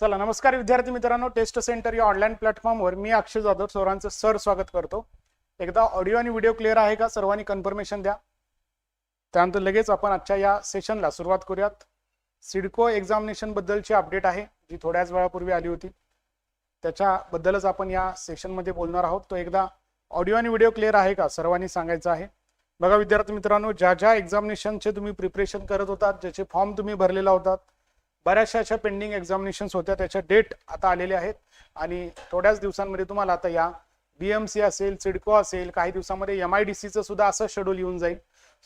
चला नमस्कार विद्यार्थी मित्रांनो टेस्ट सेंटर या ऑनलाईन प्लॅटफॉर्मवर मी अक्षय जाधव सरांचं सर स्वागत करतो. एकदा ऑडिओ आणि व्हिडिओ क्लिअर आहे का? सर्वांनी कन्फर्मेशन द्या. त्यानंतर लगेच आपण आजच्या या सेशनला सुरुवात करूयात. सिडको एक्झामिनेशनबद्दलची अपडेट आहे जी थोड्याच वेळापूर्वी आली होती. त्याच्याबद्दलच आपण या सेशनमध्ये बोलणार आहोत. तो एकदा ऑडिओ आणि व्हिडिओ क्लिअर आहे का? सर्वांनी सांगायचं आहे. बघा विद्यार्थी मित्रांनो ज्या ज्या एक्झामिनेशनचे तुम्ही प्रिपरेशन करत होतात ज्याचे फॉर्म तुम्ही भरलेला होतात बऱ्याचशा अशा पेंडिंग एक्झामिनेशन्स होत्या. त्याच्या डेट आता आलेल्या आहेत. आणि थोड्याच दिवसांमध्ये तुम्हाला आता या बीएमसी असेल सिडको असेल काही दिवसामध्ये एम आय डी सीचं सुद्धा असं शेड्यूल येऊन जाईल.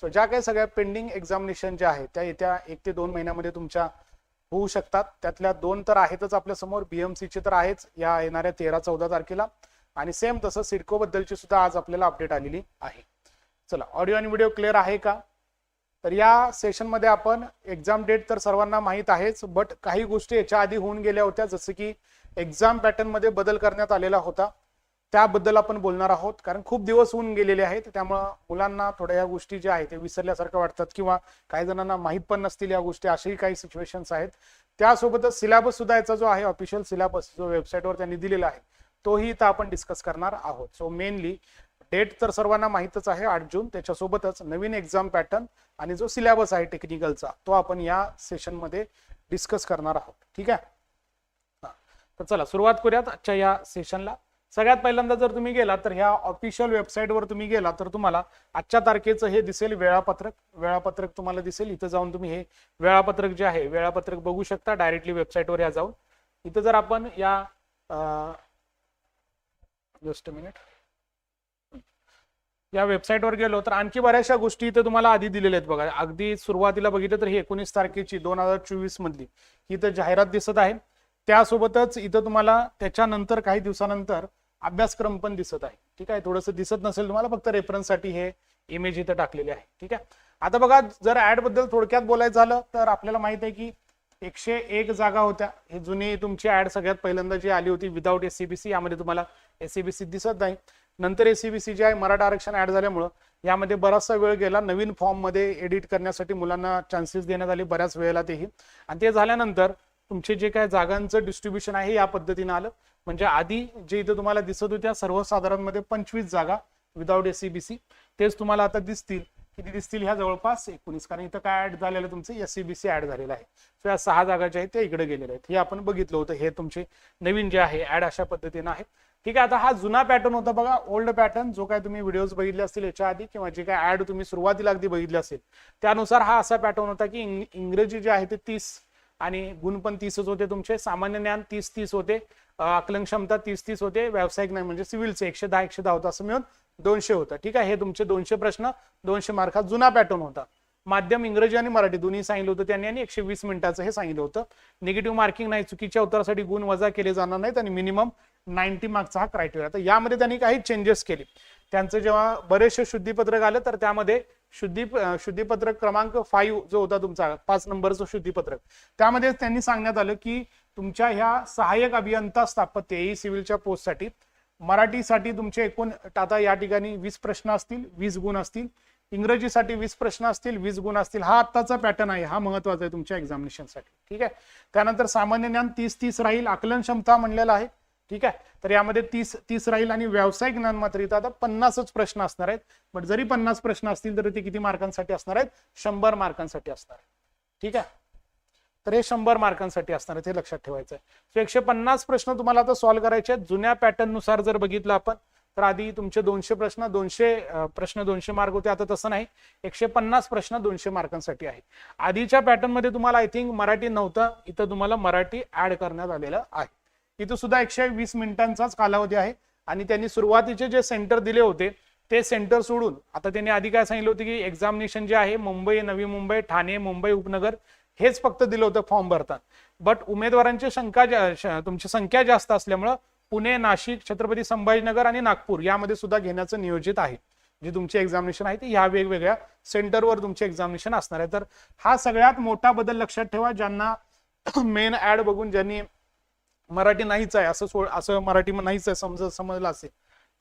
सो ज्या काही सगळ्या पेंडिंग एक्झामिनेशन ज्या आहेत त्या येत्या एक ते दोन महिन्यामध्ये तुमच्या होऊ शकतात. त्यातल्या दोन तर आहेतच आपल्यासमोर. बीएमसीचे तर आहेच या येणाऱ्या तेरा चौदा तारखेला. आणि सेम तसं सिडको बद्दलची सुद्धा आज आपल्याला अपडेट आलेली आहे. चला ऑडिओ आणि व्हिडिओ क्लिअर आहे का? तर या सेशनमध्ये आपण एक्झाम डेट तर सर्वांना माहीत आहेच बट काही गोष्टी याच्या आधी होऊन गेल्या होत्या जसं की एक्झाम पॅटर्नमध्ये बदल करण्यात आलेला होता. त्याबद्दल आपण बोलणार आहोत कारण खूप दिवस होऊन गेलेले आहेत. त्यामुळं मुलांना थोड्या या गोष्टी ज्या आहेत ते विसरल्यासारखं वाटतात किंवा काही जणांना माहीत पण नसतील या गोष्टी अशाही काही सिच्युएशन्स आहेत. त्यासोबतच सिलेबस सुद्धा याचा जो आहे ऑफिशियल सिलेबस जो वेबसाईटवर त्यांनी दिलेला आहे तोही इथं आपण डिस्कस करणार आहोत. सो मेनली डेट तर सर्वांना माहीतच आहे आठ जून. त्याच्यासोबतच नवीन एक्झाम पॅटर्न आणि जो सिलेबस आहे टेक्निकलचा तो आपण या सेशनमध्ये डिस्कस करणार आहोत. ठीक आहे? तर चला सुरुवात करूयात आजच्या या सेशनला सगळ्यात पहिल्यांदा जर तुम्ही गेला तर ह्या ऑफिशियल वेबसाईटवर तुम्ही गेला तर तुम्हाला आजच्या तारखेचं हे दिसेल वेळापत्रक. वेळापत्रक तुम्हाला दिसेल. इथं जाऊन तुम्ही हे वेळापत्रक जे आहे वेळापत्रक बघू शकता. डायरेक्टली वेबसाईटवर या जाऊन. इथं जर आपण या जस्ट मिनिट या वेबसाईटवर गेलो तर आणखी बऱ्याचशा गोष्टी इथं तुम्हाला आधी दिलेल्या आहेत बघा. अगदी सुरुवातीला बघितलं तर ही एकोणीस तारखेची दोन हजार चोवीस मधली ही इथं जाहिरात दिसत आहे. त्यासोबतच इथं तुम्हाला त्याच्यानंतर काही दिवसानंतर अभ्यासक्रम पण दिसत आहे. ठीक आहे? थोडंसं दिसत नसेल तुम्हाला फक्त रेफरन्ससाठी हे इमेज इथं टाकलेले आहे. ठीक आहे? आता बघा जर ऍडबद्दल थोडक्यात बोलायचं झालं तर आपल्याला माहीत आहे की एकशे एक जागा होत्या. हे जुनी तुमची ऍड सगळ्यात पहिल्यांदा जी आली होती विदाऊट एससीबीसी यामध्ये तुम्हाला एससीबीसी दिसत नाही. नंतर एसीबीसी जे आहे मराठा आरक्षण ऍड झाल्यामुळं यामध्ये बराचसा वेळ गेला. नवीन फॉर्ममध्ये एडिट करण्यासाठी मुलांना चान्सेस देण्यात आले बऱ्याच वेळेला तेही. आणि ते झाल्यानंतर तुमचे जे काय जागांचं डिस्ट्रीब्युशन आहे या पद्धतीनं आलं. म्हणजे आधी जे इथं तुम्हाला दिसत होत्या सर्वसाधारणमध्ये पंचवीस जागा विदाऊट एसीबीसी तेच तुम्हाला आता दिसतील. किती दिसतील ह्या जवळपास? एकोणीस. कारण इथं काय ऍड झालेलं तुमचं? सी ऍड झालेलं आहे. सो या सहा जागा ज्या आहेत त्या इकडे गेलेल्या आहेत. हे आपण बघितलं होतं. हे तुमचे नवीन जे आहे ऍड अशा पद्धतीनं आहे. ठीक आहे आता हा जुना पॅटर्न होता बघा ओल्ड पॅटर्न जो काय तुम्ही व्हिडिओज बघितले असतील याच्या आधी किंवा जे काय ऍड तुम्ही सुरुवातीला अगदी बघितले असेल त्यानुसार हा असा पॅटर्न होता की इंग्रजी जे आहे ते तीस आणि गुण पण तीसच होते तुमचे सामान्य ज्ञान तीस तीस होते आकलन क्षमता तीस तीस होते व्यावसायिक ज्ञान म्हणजे सिव्हिलचे एकशे दहा एकशे दहा होता असं मिळून दोनशे होतं. ठीक आहे हे तुमचे दोनशे प्रश्न दोनशे मार्कात जुना पॅटर्न होता. माध्यम इंग्रजी आणि मराठी दोन्ही सांगितलं होतं त्यांनी आणि एकशे वीस मिनिटाचं हे सांगितलं होतं. निगेटिव्ह मार्किंग नाही चुकीच्या उत्तरासाठी गुण वजा केले जाणार नाहीत आणि मिनिमम नाईन्टी मार्कचा हा क्रायटेरिया तर यामध्ये त्यांनी काही चेंजेस केले. त्यांचं जेव्हा बरेचसे शुद्धीपत्रक आलं तर त्यामध्ये शुद्धी शुद्धीपत्रक क्रमांक फाईव्ह जो होता तुमचा पाच नंबरचं शुद्धीपत्रक. त्यामध्ये त्यांनी सांगण्यात आलं की तुमच्या ह्या सहाय्यक अभियंता स्थापत्य ही सिव्हिलच्या पोस्टसाठी मराठीसाठी तुमचे एकूण आता या ठिकाणी वीस प्रश्न असतील वीस गुण असतील इंग्रजीसाठी वीस प्रश्न असतील वीस गुण असतील हा आत्ताचा पॅटर्न आहे हा महत्त्वाचा आहे तुमच्या एक्झामिनेशनसाठी ठीक आहे? त्यानंतर सामान्य ज्ञान तीस तीस राहील आकलन क्षमता म्हणलेला आहे. ठीक आहे? तर यामध्ये तीस तीस राहील आणि व्यावसायिक ज्ञान मात्र इथं आता पन्नासच प्रश्न असणार आहेत. बट जरी पन्नास प्रश्न असतील तरी ते किती मार्कांसाठी असणार आहेत? शंभर मार्कांसाठी असणार ठीक आहे? तर हे शंभर मार्कांसाठी असणार आहेत हे लक्षात ठेवायचं आहे. सो एकशे पन्नास प्रश्न तुम्हाला आता सॉल्व्ह करायचे आहेत. जुन्या पॅटर्ननुसार जर बघितलं आपण तर आधी तुमचे दोनशे प्रश्न दोनशे प्रश्न दोनशे मार्क होते. आता तसं नाही. एकशे पन्नास प्रश्न दोनशे मार्कांसाठी आहे. आधीच्या पॅटर्नमध्ये तुम्हाला आय थिंक मराठी नव्हतं. इथं तुम्हाला मराठी ऍड करण्यात आलेलं आहे. इथं सुद्धा एकशे वीस मिनिटांचाच कालावधी आहे. आणि त्यांनी सुरुवातीचे जे सेंटर दिले होते ते सेंटर सोडून आता त्यांनी आधी काय सांगितलं होतं की एक्झामिनेशन जे आहे मुंबई नवी मुंबई ठाणे मुंबई उपनगर हेच फक्त दिलं होतं फॉर्म भरतात. बट उमेदवारांची शंका श- तुमची संख्या जास्त असल्यामुळं पुणे नाशिक छत्रपती संभाजीनगर आणि नागपूर यामध्ये सुद्धा घेण्याचं नियोजित आहे. जी तुमची एक्झामिनेशन आहे ती ह्या वेगवेगळ्या सेंटरवर तुमचे एक्झामिनेशन असणार आहे. तर हा सगळ्यात मोठा बदल लक्षात ठेवा ज्यांना मेन ऍड बघून ज्यांनी मराठी नाहीच आहे असं सोड असं मराठी नाहीच आहे समज समजलं असेल.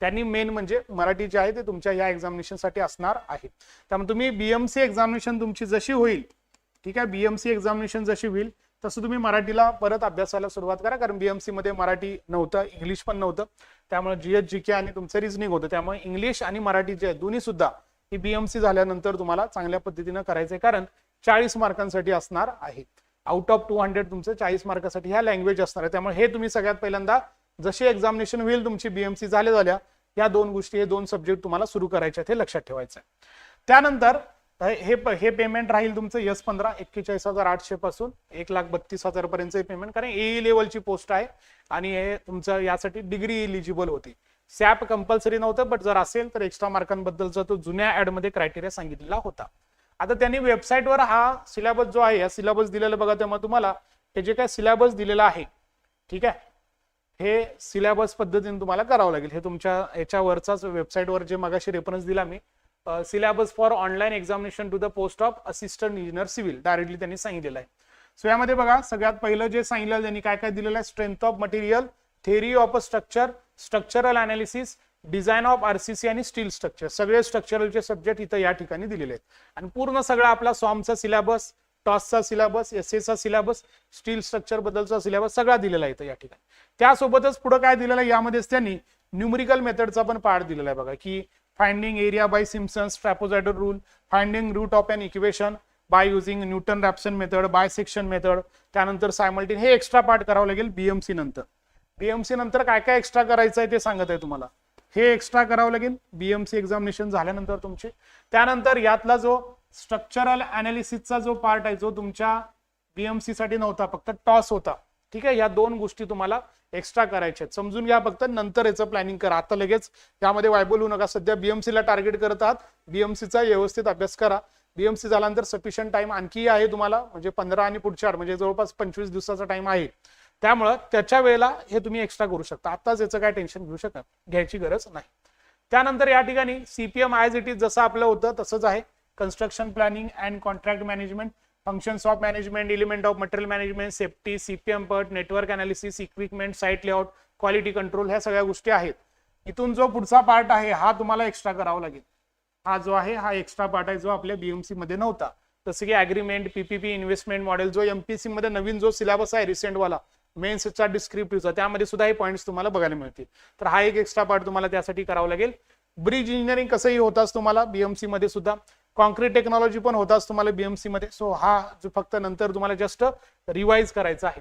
त्यांनी मेन म्हणजे मराठी जे आहे ते तुमच्या या एक्झामिनेशनसाठी असणार आहे. त्यामुळे तुम्ही बीएमसी एक्झामिनेशन तुमची जशी होईल ठीक आहे? बीएमसी एक्झामिनेशन जशी होईल तसं तुम्ही मराठीला परत अभ्यासाला सुरुवात करा. कारण बीएमसी मध्ये मराठी नव्हतं इंग्लिश पण नव्हतं. त्यामुळे जीएच जी के आणि तुमचं रिझनिंग होतं. त्यामुळे इंग्लिश आणि मराठी जे आहे दोन्ही सुद्धा ही बीएमसी झाल्यानंतर तुम्हाला चांगल्या पद्धतीनं करायचंय. कारण चाळीस मार्कांसाठी असणार आहे. आउट ऑफ टू हंड्रेड तुमचं चाळीस मार्कासाठी ह्या लँग्वेज असणार आहे. त्यामुळे हे तुम्ही सगळ्यात पहिल्यांदा जशी एक्झामिनेशन होईल तुमची बीएमसी झाले झाल्या या दोन गोष्टी हे दोन सब्जेक्ट तुम्हाला सुरू करायचे हे लक्षात ठेवायचं त्यानंतर हे हे पेमेंट राहील तुमचं यस पंधरा एक्केचाळीस हजार आठशे पासून एक लाख बत्तीस हजार पर्यंत पेमेंट कारण ए लेवलची पोस्ट आहे आणि हे तुमचं यासाठी डिग्री इलिजिबल होती. सॅप कंपल्सरी नव्हतं बट जर असेल तर एक्स्ट्रा मार्कांबद्दलचा तो जुन्या ऍडमध्ये क्रायटेरिया सांगितलेला होता. आता त्यांनी वेबसाईटवर हा सिलेबस जो आहे या सिलेबस दिलेला बघा तेव्हा तुम्हाला हे जे काय सिलेबस दिलेला आहे ठीक आहे? हे सिलेबस पद्धतीने तुम्हाला करावं लागेल. हे तुमच्या याच्यावरचाच वेबसाईटवर जे मगाशी रेफरन्स दिला मी syllabus for online examination to the post of assistant engineer civil directly त्यांनी सांगितलेलं आहे. सो यामध्ये बघा सगळ्यात पहिलं जे सांगितलं त्यांनी काय काय दिलेलं आहे strength of material theory of a structure structural analysis design of RCC आणि स्टील स्ट्रक्चर सगळे स्ट्रक्चरलचे सब्जेक्ट इथं या ठिकाणी दिलेले आहेत. आणि पूर्ण सगळा आपला सॉमचा सिलेबस टॉसचा सिलेबस एस एचा सिलेबस स्टील स्ट्रक्चर बद्दलचा सिलेबस सगळा दिलेला आहे इथं या ठिकाणी. त्यासोबतच पुढे काय दिलेलं आहे? यामध्येच त्यांनी न्यूमरिकल मेथडचा पण पार्ट दिलेला आहे बघा की finding area by Simpson's trapezoidal rule finding root of an equation by using Newton Raphson method bisection method त्यानंतर सायमल्टीन हे एक्स्ट्रा पार्ट करावं लागेल बीएमसी नंतर. बीएमसी नंतर काय काय एक्स्ट्रा करायचं आहे ते सांगत आहे तुम्हाला. हे एक्स्ट्रा करावं लागेल. बीएमसी एक्झामिनेशन झाल्यानंतर तुमचे. त्यानंतर यातला जो स्ट्रक्चरल अनालिसिसचा जो पार्ट आहे जो तुमच्या बीएमसी साठी नव्हता फक्त टॉस होता. ठीक आहे? या दोन गोष्टी तुम्हाला एक्स्ट्रा करायच्या आहेत. समजून घ्या फक्त. नंतर याचं प्लॅनिंग करा. आता लगेच यामध्ये वायबल होऊ नका. सध्या बीएमसी ला टार्गेट करत आहात. बीएमसीचा व्यवस्थित अभ्यास करा. बीएमसी झाल्यानंतर सफिशियंट टाइम आणखी आहे तुम्हाला. म्हणजे पंधरा आणि पुढच्या म्हणजे जवळपास पंचवीस दिवसाचा टाइम आहे. त्यामुळं त्याच्या वेळेला हे तुम्ही एक्स्ट्रा करू शकता. आताच याचं काय टेन्शन घेऊ शकत घ्यायची गरज नाही. त्यानंतर या ठिकाणी सीपीएम आय इट इज जसं आपलं होतं तसंच आहे. Construction planning and contract management functions of management element of material management safety CPM PERT network analysis equipment site layout quality control ह्या सगळ्या गोष्टी आहेत. इथून जो पुढचा पार्ट आहे हा तुम्हाला एक्स्ट्रा करावा लागेल. हा जो आहे हा एक्स्ट्रा पार्ट आहे जो आपल्या बीएमसी मध्ये नव्हता. जसं की अग्रीमेंट पीपीपी इन्व्हेस्टमेंट मॉडेल जो एमपीसी मध्ये नवीन जो सिलेबस आहे रिसेंट वाला मेन्सचा डिस्क्रिप्टिव्हचा त्यामध्ये सुद्धा हे पॉईंट्स तुम्हाला बघायला मिळतील. तर हा एक एक्स्ट्रा पार्ट तुम्हाला त्यासाठी करावा लागेल. ब्रिज इंजिनिअरिंग कसंही होताच तुम्हाला बीएमसी मध्ये सुद्धा कॉन्क्रीट टेक्नॉलॉजी पण होताच तुम्हाला बीएमसी मध्ये. सो हा जो फक्त नंतर तुम्हाला जस्ट रिवाइज करायचा आहे.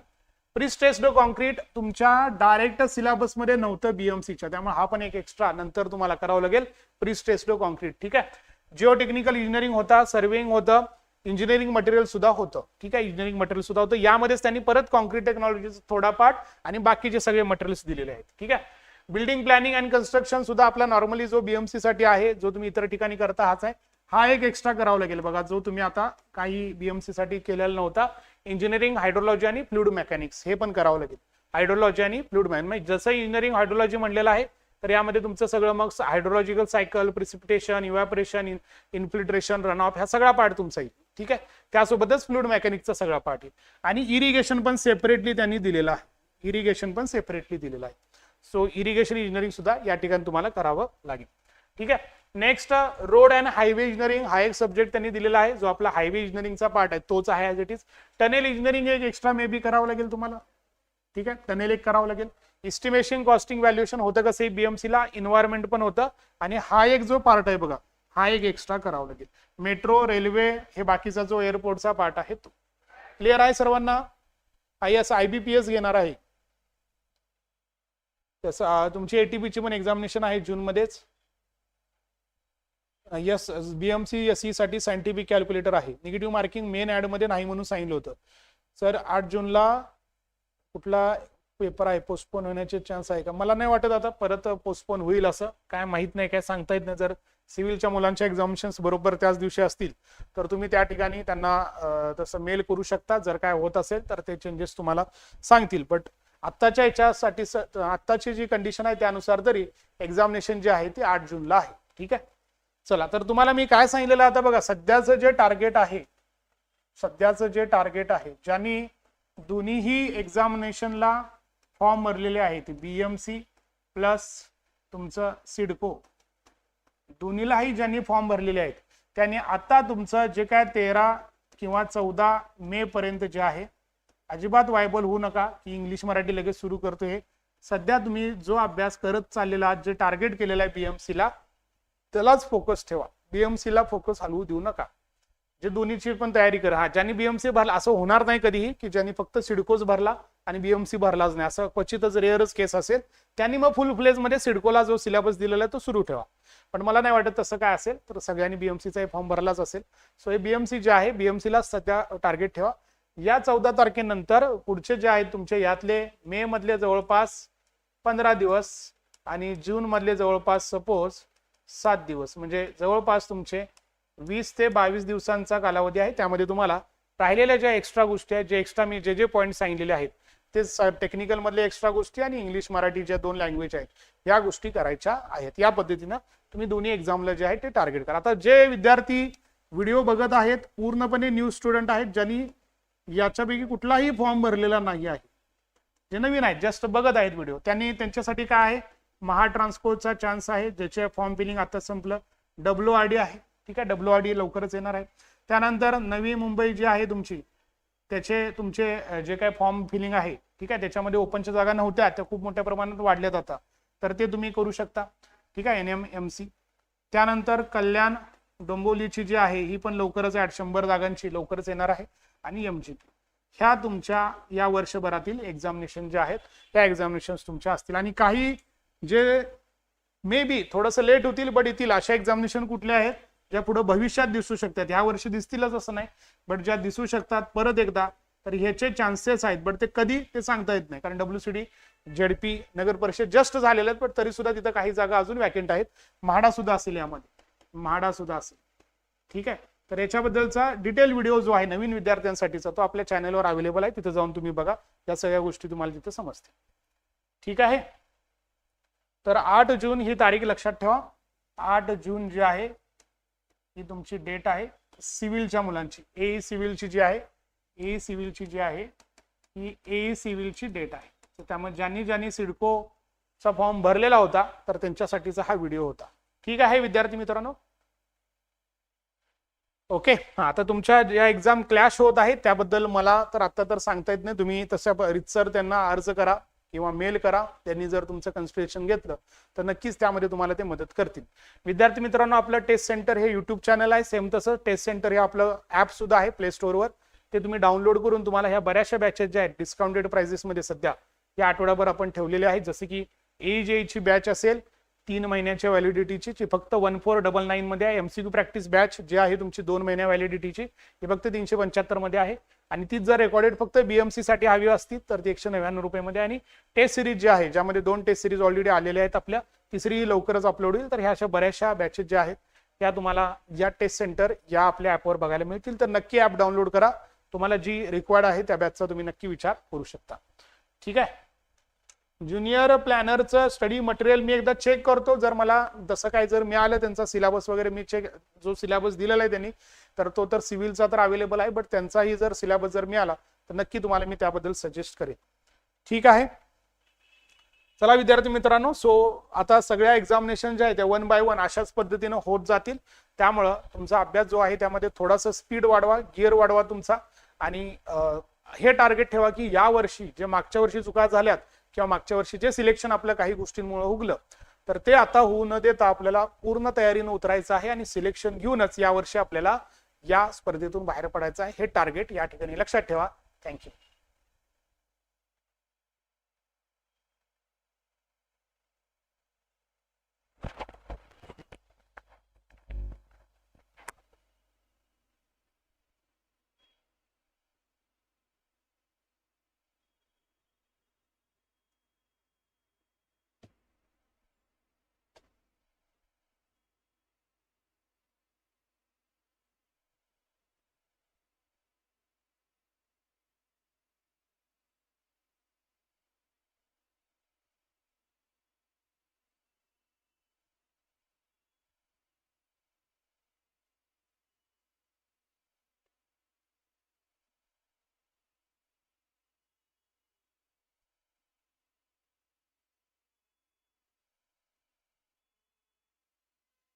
प्रिस्टेस्ड कॉन्क्रीट तुमच्या डायरेक्ट सिलेबसमध्ये नव्हतं बीएमसीच्या त्यामुळे हा पण एक एक्स्ट्रा नंतर तुम्हाला करावं लागेल. प्रिस्टेस्ड कॉन्क्रीट ठीक आहे? जिओ टेक्निकल इंजिनिअरिंग होता सर्विंग होतं. इंजिनिअरिंग मटेरियल सुद्धा होतं. ठीक आहे इंजिनिअरिंग मटेरियल सुद्धा होतं. यामध्येच त्यांनी परत कॉन्क्रीट टेक्नॉलॉजीचा थोडा पार्ट आणि बाकीचे सगळे मटेरियल्स दिलेले आहेत. ठीक आहे? बिल्डिंग प्लॅनिंग अँड कन्स्ट्रक्शन सुद्धा आपला नॉर्मली जो बीएमसी साठी आहे जो तुम्ही इतर ठिकाणी करता हाच आहे. हा एक एक्स्ट्रा करावा लागेल. बघा जो तुम्ही आता काही बीएमसी साठी केलेला नव्हता इंजिनिअरिंग हायड्रोलॉजी आणि फ्लुड मेकॅनिक्स हे पण करावं लागेल. हायड्रोलॉजी आणि फ्लुड म्हणजे जसं इंजिनिअरिंग हायड्रोलॉजी म्हणलेलं आहे तर यामध्ये तुमचं सगळं मग hydrological cycle precipitation evaporation infiltration run off ह्या सगळा पार्ट तुमचा येईल. ठीक आहे? त्यासोबतच फ्लुड मेकॅनिकचा सगळा पार्ट येईल आणि इरिगेशन पण सेपरेटली त्यांनी दिलेला आहे. इरिगेशन पण सेपरेटली दिलेला आहे. सो इरिगेशन इंजिनिअरिंग सुद्धा या ठिकाणी तुम्हाला करावं लागेल. ठीक आहे? Next road and highway engineering हा एक सब्जेक्ट त्यांनी दिलेला आहे जो आपला हायवे इंजिनिअरिंगचा पार्ट आहे. तोच आहे as it is tunnel engineering एक एक्स्ट्रा मे बी करावं लागेल तुम्हाला. ठीक आहे? टनेल एक करावं लागेल. इस्टिमेशन कॉस्टिंग व्हॅल्युएशन होतं कसं बीएमसीला इन्व्हायरमेंट पण होतं. आणि हा एक जो पार्ट आहे बघा हा एक एक्स्ट्रा करावा लागेल. मेट्रो रेल्वे हे बाकीचा जो एअरपोर्टचा पार्ट आहे तो. क्लिअर आहे सर्वांना? I S I B P S घेणार आहे. तसं तुमची एटीपीची पण एक्झामिनेशन आहे जून मध्येच यस बीएमसी एस सी साठी सायंटिफिक कॅल्क्युलेटर आहे. निगेटिव्ह मार्किंग मेन ऍडमध्ये नाही म्हणून सांगितलं होतं. सर आठ जूनला कुठला पेपर आहे? पोस्टपोन होण्याचे चान्स आहे का? मला नाही वाटत आता परत पोस्टपोन होईल असं. काय माहीत नाही काय सांगता येत नाही जर. सिव्हिलच्या मुलांच्या एक्झामिशन्स बरोबर त्याच दिवशी असतील तर तुम्ही त्या ठिकाणी त्यांना तसं मेल करू शकता. जर काय होत असेल तर ते चेंजेस तुम्हाला सांगतील. बट आत्ताच्या याच्यासाठी आत्ताची जी कंडिशन आहे त्यानुसार तरी एक्झामिनेशन जे आहे ते आठ जूनला आहे. ठीक आहे? चला तर तुम्हाला मी काय सांगितलेलं आता बघा. सध्याचं जे टार्गेट आहे सध्याचं जे टार्गेट आहे ज्यांनी दोन्हीही एक्झामिनेशनला फॉर्म भरलेले आहेत बीएमसी प्लस तुमचं सिडको दोन्हीलाही ज्यांनी फॉर्म भरलेले आहेत त्यांनी आता तुमचं जे काय तेरा किंवा चौदा मे पर्यंत जे आहे अजिबात वायबल होऊ नका की इंग्लिश मराठी लगेच सुरू करतो हे. सध्या तुम्ही जो अभ्यास करत चाललेला आहात जे टार्गेट केलेलं आहे बीएमसीला त्यालाच फोकस ठेवा. बीएमसीला फोकस हलवू देऊ नका. जे दोन्हीची पण तयारी करा. हा ज्यांनी बीएमसी भरला असं होणार नाही कधीही की ज्यांनी फक्त सिडकोच भरला आणि बीएमसी भरलाच नाही. असं क्वचितच रेअरच केस असेल त्यांनी मग फुल फ्लेजमध्ये सिडकोला जो सिलेबस दिलेला आहे तो सुरू ठेवा. पण मला नाही वाटत तसं काय असेल तर सगळ्यांनी बीएमसीचा फॉर्म भरलाच असेल. सो हे बीएमसी जे आहे बीएमसीला सध्या टार्गेट ठेवा. या चौदा तारखेनंतर पुढचे जे आहेत तुमचे यातले मे मधले जवळपास पंधरा दिवस आणि जून मधले जवळपास सपोज सात दिवस. म्हणजे जवळपास तुमचे वीस ते बावीस दिवसांचा कालावधी आहे. त्यामध्ये तुम्हाला राहिलेल्या ज्या एक्स्ट्रा गोष्टी आहेत जे एक्स्ट्रा मी जे जे पॉईंट सांगितलेले आहेत ते टेक्निकलमधले एक्स्ट्रा गोष्टी आणि इंग्लिश मराठी ज्या दोन लँग्वेज आहेत या गोष्टी करायच्या आहेत. या पद्धतीनं तुम्ही दोन्ही एक्झामला जे आहे ते टार्गेट करा. आता जे विद्यार्थी व्हिडिओ बघत आहेत पूर्णपणे न्यू स्टुडंट आहेत ज्यांनी याच्यापैकी कुठलाही फॉर्म भरलेला नाही आहे. जे नवीन आहेत जस्ट बघत आहेत व्हिडिओ त्यांनी त्यांच्यासाठी काय आहे? महा ट्रान्सपोर्टचा चान्स आहे ज्याचे फॉर्म फिलिंग आता संपलं. डब्ल्यू आर डी आहे. ठीक आहे डब्ल्यू आर डी लवकरच येणार आहे. त्यानंतर नवी मुंबई जी आहे तुमची त्याचे तुमचे जे काय फॉर्म फिलिंग आहे ठीक आहे त्याच्यामध्ये ओपनच्या जागा नव्हत्या त्या खूप मोठ्या प्रमाणात वाढल्या जातात तर ते तुम्ही करू शकता. ठीक आहे एन एम एम सी त्यानंतर कल्याण डोंबोलीची जी आहे ही पण लवकरच आहे शंभर जागांची लवकरच येणार आहे. आणि एम जी ह्या तुमच्या या वर्षभरातील एक्झामिनेशन जे आहेत त्या एक्झामिनेशन तुमच्या असतील. आणि काही जे मे बी थोडंसं लेट होतील बट येतील अशा एक्झामिनेशन कुठल्या आहेत? ज्या पुढे भविष्यात दिसू शकतात. ह्या वर्षी दिसतीलच असं नाही बट ज्या दिसू शकतात परत एकदा तर ह्याचे चान्सेस आहेत बट ते कधी ते सांगता येत नाही. कारण डब्ल्यू सी डी जेडपी नगर परिषद जस्ट झालेले आहेत पण तरी सुद्धा तिथं काही जागा अजून वॅकेंट आहेत. म्हाडा सुद्धा असेल यामध्ये. म्हाडा सुद्धा असेल. ठीक आहे? तर याच्याबद्दलचा डिटेल व्हिडिओ जो आहे नवीन विद्यार्थ्यांसाठीचा तो आपल्या चॅनलवर अवेलेबल आहे. तिथं जाऊन तुम्ही बघा. या सगळ्या गोष्टी तुम्हाला तिथं समजतील. ठीक आहे? तर आठ जून ही तारीख लक्षात ठेवा. आठ जून जी आहे ही तुमची डेट आहे सिव्हिलच्या मुलांची. ए सिव्हिलची जी आहे ए सिव्हिलची जी आहे ही ए सिव्हिलची डेट आहे. तर त्यामुळे ज्यांनी ज्यांनी सिडकोचा फॉर्म भरलेला होता तर त्यांच्यासाठीचा हा व्हिडिओ होता. ठीक आहे विद्यार्थी मित्रांनो? ओके आता तुमच्या ज्या एक्झाम क्लॅश होत आहेत त्याबद्दल मला तर आता तर सांगता येत नाही. तुम्ही तशा रितसर त्यांना अर्ज करा. किंवा मेल करा त्यांनी जर तुमचं कन्सल्टेशन घेतलं तर नक्कीच त्यामध्ये तुम्हाला ते मदत करतील. विद्यार्थी मित्रांनो आपलं टेस्ट सेंटर हे युट्यूब चॅनल आहे. सेम तसं टेस्ट सेंटर हे आपलं ऍप सुद्धा आहे प्ले स्टोअरवर ते तुम्ही डाउनलोड करून तुम्हाला ह्या बऱ्याचशा बॅचेस ज्या आहेत डिस्काउंटेड प्राइसेसमध्ये सध्या या आठवड्याभर आपण ठेवलेले आहेत. जसे की ए जे ची बॅच असेल तीन महिन्याच्या व्हॅलिडिटीची जी फक्त वन फोर डबल नाईन मध्ये आहे. एमसीक्यू प्रॅक्टिस बॅच जी आहे तुमची दोन महिन्या व्हॅलिडिटीची ही फक्त तीनशे पंच्याहत्तरमध्ये आहे. आणि तीच जर रेकॉर्डेड फक्त बीएमसी साठी हवी असती तर ती एकशे नव्याण्णव रुपयामध्ये आणि टेस्ट सिरीज जी आहे ज्यामध्ये दोन टेस्ट सिरीज ऑलरेडी आलेल्या आहेत आपल्या तिसरी लवकरच अपलोड होईल. तर ह्या अशा बऱ्याचशा बॅचेस ज्या आहेत त्या तुम्हाला या टेस्ट सेंटर या आपल्या ऍपवर बघायला मिळतील. तर नक्की ऍप डाउनलोड करा. तुम्हाला जी रिक्वायर्ड आहे त्या बॅचचा तुम्ही नक्की विचार करू शकता. ठीक आहे? ज्युनियर प्लॅनरचं स्टडी मटेरियल मी एकदा चेक करतो. जर मला जसं काय जर मिळालं त्यांचा सिलेबस वगैरे मी चेक जो सिलेबस दिलेला आहे त्यांनी तर तो तर सिव्हिलचा तर अवेलेबल आहे बट त्यांचाही जर सिलेबस जर मिळाला तर नक्की तुम्हाला मी त्याबद्दल सजेस्ट करेन. ठीक आहे? चला विद्यार्थी मित्रांनो सो आता सगळ्या एक्झामिनेशन ज्या आहेत त्या वन बाय वन अशाच पद्धतीनं होत जातील. त्यामुळं तुमचा अभ्यास जो आहे त्यामध्ये थोडासा स्पीड वाढवा गिअर वाढवा तुमचा. आणि हे टार्गेट ठेवा की या वर्षी जे मागच्या वर्षी चुका झाल्यात किंवा मागच्या वर्षी जे सिलेक्शन आपल्या काही गोष्टींमुळे उगलं तर ते आता होऊ न देता आपल्याला पूर्ण तयारीनं उतरायचं आहे आणि सिलेक्शन घेऊनच या वर्षी आपल्याला या स्पर्धेतून बाहेर पडायचं आहे. हे टार्गेट या ठिकाणी लक्षात ठेवा. थँक्यू